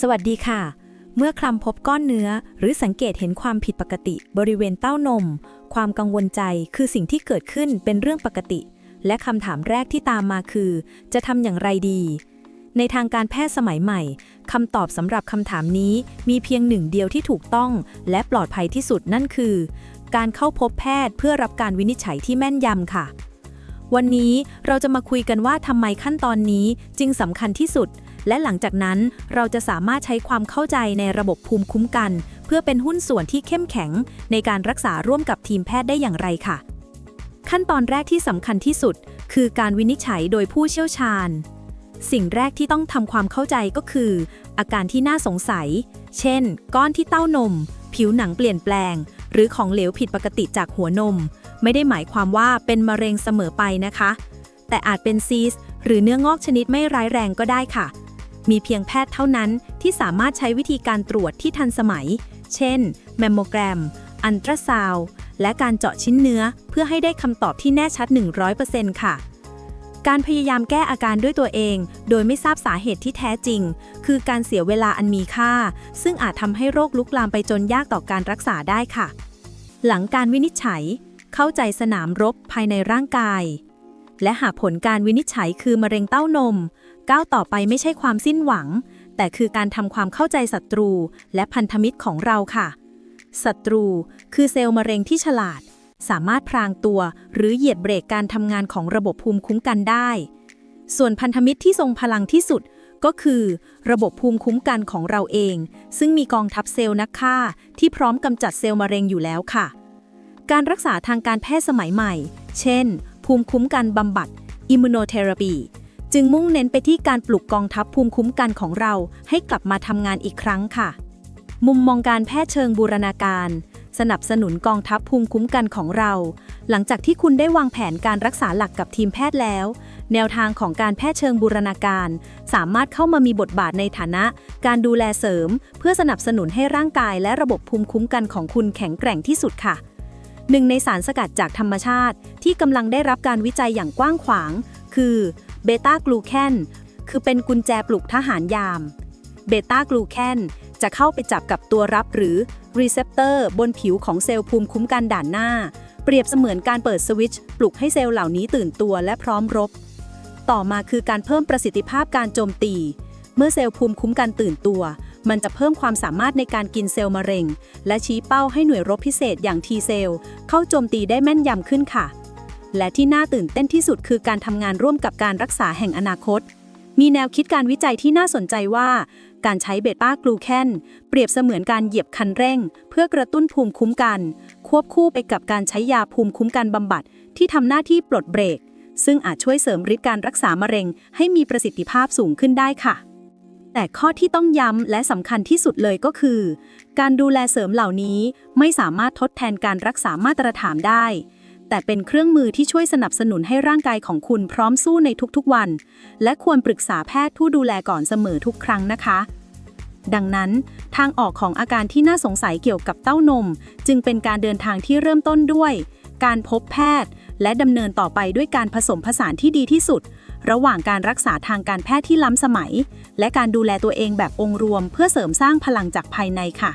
สวัสดีค่ะ เมื่อคลำพบก้อนเนื้อ หรือสังเกตเห็นความผิดปกติบริเวณเต้านม ความกังวลใจคือสิ่งที่เกิดขึ้นเป็นเรื่องปกติ และคำถามแรกที่ตามมาคือ จะทำอย่างไรดี ในทางการแพทย์สมัยใหม่คำตอบสำหรับคำถามนี้มีเพียงหนึ่งเดียวที่ถูกต้อง และปลอดภัยที่สุดนั่นคือ การเข้าพบแพทย์เพื่อรับการวินิจฉัยที่แม่นยำค่ะ วันนี้เราจะมาคุยกันว่าทำไมขั้นตอนนี้จึงสำคัญที่สุด และหลังจากนั้นเราจะสามารถใช้ความเข้าใจในระบบภูมิคุ้มกัน เพื่อเป็นหุ้นส่วนที่เข้มแข็ง ในการรักษาร่วมกับทีมแพทย์ได้อย่างไรค่ะ ขั้นตอนแรกที่สำคัญที่สุด คือการวินิจฉัยโดยผู้เชี่ยวชาญ สิ่งแรกที่ต้องทำความเข้าใจก็คือ อาการที่น่าสงสัย เช่น ก้อนที่เต้านม ผิวหนังเปลี่ยนแปลง หรือของเหลวผิดปกติจากหัวนม ไม่ได้หมายความว่าเป็นมะเร็งเสมอไปนะคะ แต่อาจเป็นซีสหรือเนื้องอกชนิดไม่ร้ายแรงก็ได้ค่ะ มีเพียงแพทย์เท่านั้นที่สามารถใช้วิธีการตรวจที่ทันสมัย เช่น แมมโมแกรม อันตราซาวและการเจาะชิ้นเนื้อ เพื่อให้ได้คำตอบที่แน่ชัด 100%ค่ะ การพยายามแก้อาการด้วยตัวเอง โดยไม่ทราบสาเหตุที่แท้จริง คือการเสียเวลาอันมีค่า ซึ่งอาจทำให้โรคลุกลามไปจนยากต่อการรักษาได้ค่ะ หลังการวินิจฉัย เข้าใจสนามรบภายในร่างกาย และหากผลการวินิจฉัยคือมะเร็งเต้านม ก้าวต่อไปไม่ใช่ความสิ้นหวัง แต่คือการทำความเข้าใจศัตรูและพันธมิตรของเราค่ะ ศัตรูคือเซลล์มะเร็งที่ฉลาด สามารถพรางตัวหรือเหยียดเบรกการทำงานของระบบภูมิคุ้มกันได้ ส่วนพันธมิตรที่ทรงพลังที่สุดก็คือ ระบบภูมิคุ้มกันของเราเอง ซึ่งมีกองทัพเซลล์นักฆ่าที่พร้อมกำจัดเซลล์มะเร็งอยู่แล้วค่ะ การรักษาทางการแพทย์สมัยใหม่ เช่น ภูมิคุ้มกันบำบัด immunotherapy จึงมุ่งเน้นไปที่การปลุกกองทัพภูมิคุ้มกันของเราให้กลับมาทำงานอีกครั้งค่ะ มุมมองการแพทย์เชิงบูรณาการ สนับสนุนกองทัพภูมิคุ้มกันของเรา หลังจากที่คุณได้วางแผนการรักษาหลักกับทีมแพทย์แล้ว แนวทางของการแพทย์เชิงบูรณาการ สามารถเข้ามามีบทบาทในฐานะ การดูแลเสริม เพื่อสนับสนุนให้ร่างกายและระบบภูมิคุ้มกันของคุณแข็งแกร่งที่สุดค่ะหนึ่งในสารสกัดจากธรรมชาติที่กำลังได้รับการวิจัยอย่างกว้างขวาง คือ เบต้ากลูแคนคือเป็นกุญแจปลุกทหารยาม เบต้ากลูแคนจะเข้าไปจับกับตัวรับหรือรีเซพเตอร์บนผิวของเซลล์ภูมิคุ้มกันด่านหน้า เปรียบเสมือนการเปิดสวิตช์ปลุกให้เซลล์เหล่านี้ตื่นตัวและพร้อมรบ ต่อมาคือการเพิ่มประสิทธิภาพการโจมตี เมื่อเซลล์ภูมิคุ้มกันตื่นตัว มันจะเพิ่มความสามารถในการกินเซลล์มะเร็ง และชี้เป้าให้หน่วยรบพิเศษอย่าง T เซลล์เข้าโจมตีได้แม่นยำขึ้นค่ะ และที่น่าตื่นเต้นที่สุดคือการทำงานร่วมกับการรักษาแห่งอนาคต มีแนวคิดการวิจัยที่น่าสนใจว่า การใช้เบต้ากลูแคนเปรียบเสมือนการเหยียบคันเร่ง เพื่อกระตุ้นภูมิคุ้มกัน ควบคู่ไปกับการใช้ยาภูมิคุ้มกันบำบัด ที่ทำหน้าที่ปลดเบรก ซึ่งอาจช่วยเสริมฤทธิ์การรักษามะเร็ง ให้มีประสิทธิภาพสูงขึ้นได้ค่ะแต่ข้อที่ต้องย้ำและสำคัญที่สุดเลยก็คือ การดูแลเสริมเหล่านี้ไม่สามารถทดแทนการรักษามาตรฐานได้ แต่เป็นเครื่องมือที่ช่วยสนับสนุนให้ร่างกายของคุณพร้อมสู้ในทุกๆวัน และควรปรึกษาแพทย์ผู้ดูแลก่อนเสมอทุกครั้งนะคะ ดังนั้นทางออกของอาการที่น่าสงสัยเกี่ยวกับเต้านม จึงเป็นการเดินทางที่เริ่มต้นด้วย การพบแพทย์ และดำเนินต่อไปด้วยการผสมผสานที่ดีที่สุด ระหว่างการรักษาทางการแพทย์ที่ล้ำสมัย และการดูแลตัวเองแบบองค์รวม เพื่อเสริมสร้างพลังจากภายในค่ะ